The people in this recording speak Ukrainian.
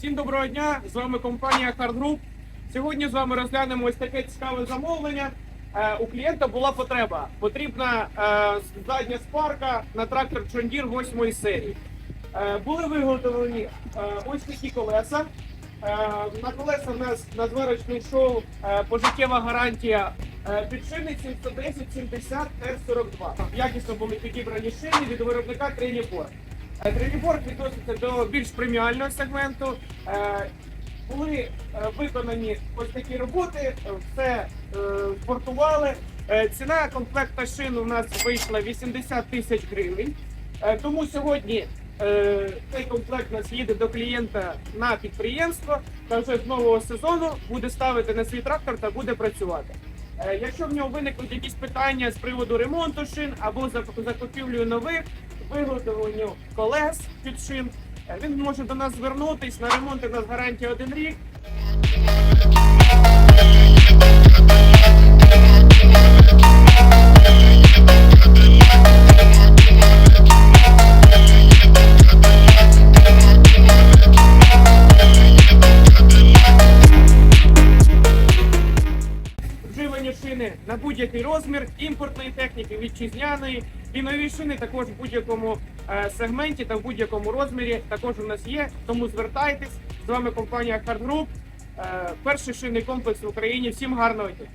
Всім доброго дня! З вами компанія Hard Group. Сьогодні з вами розглянемо ось таке цікаве замовлення. Е, у клієнта була потреба. Потрібна е, задня спарка на трактор Deere 8 серії. Е, були виготовлені ось такі колеса. На колеса в нас на зварочний шоу е, пожиттєва гарантія підшини 710-70 R42. Якісно були підібрані шини від виробника Трилібор. Е, Трилібор відноситься до більш преміального сегменту. Е, Були е, виконані ось такі роботи, все спортували. Ціна комплекта шин у нас вийшла 80 тисяч гривень. Тому сьогодні цей комплект нас їде до клієнта на підприємство та вже з нового сезону буде ставити на свій трактор та буде працювати. Якщо в нього виникнуть якісь питання з приводу ремонту шин або зак- закупівлею нових, виготовленню колес під шин, е, він може до нас звернутись на ремонт. У нас гарантія один рік. На будь-який розмір, імпортної техніки, вітчизняної. І нові шини також в будь-якому е, сегменті та в будь-якому розмірі також у нас є. Тому звертайтесь. З вами компанія Hard Group. Е, перший шинний комплекс в Україні. Всім гарного дня!